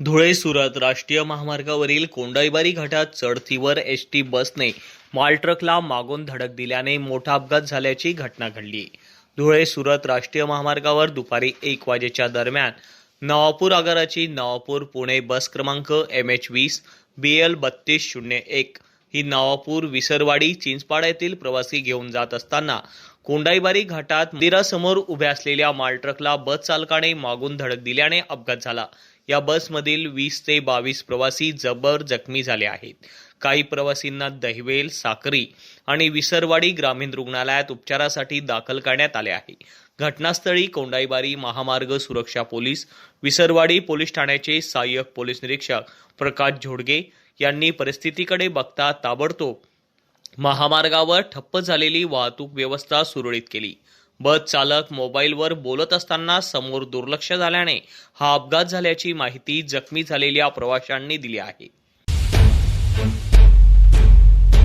धुळे सुरत राष्ट्रीय महामार्गावरील कोंडाईबारी घाटात चढतीवर एस टी बसने माल ट्रकला मागून धडक दिल्याने मोठा अपघात झाल्याची घटना घडली. धुळे सुरत राष्ट्रीय महामार्गावर दुपारी एक वाजेच्या दरम्यान नवापूर आगाराची नवापूर पुणे बस क्रमांक एम एच वीस बी एल बत्तीस शून्य एक ही नवापूर विसरवाडी चिंचपाडा येथील प्रवासी घेऊन जात असताना कोंडाईबारी घाटात मंदिरासमोर उभ्या असलेल्या माल ट्रकला बस चालकाने मागून धडक दिल्याने अपघात झाला. या बसमधील वीस ते बावीस प्रवासी जबर जखमी झाले आहेत. काही प्रवासींना दहिवेल साक्री आणि विसरवाडी ग्रामीण रुग्णालयात उपचारासाठी दाखल करण्यात आले आहे. घटनास्थळी कोंडाईबारी महामार्ग सुरक्षा पोलीस विसरवाडी पोलीस ठाण्याचे सहाय्यक पोलीस निरीक्षक प्रकाश झोडगे यांनी परिस्थितीकडे बघता ताबडतोब महामार्गावर ठप्प झालेली वाहतूक व्यवस्था सुरळीत केली. बस चालक मोबाईलवर बोलत असताना समोर दुर्लक्ष झाल्याने हा अपघात झाल्याची माहिती जखमी झालेल्या प्रवाशांनी दिली आहे.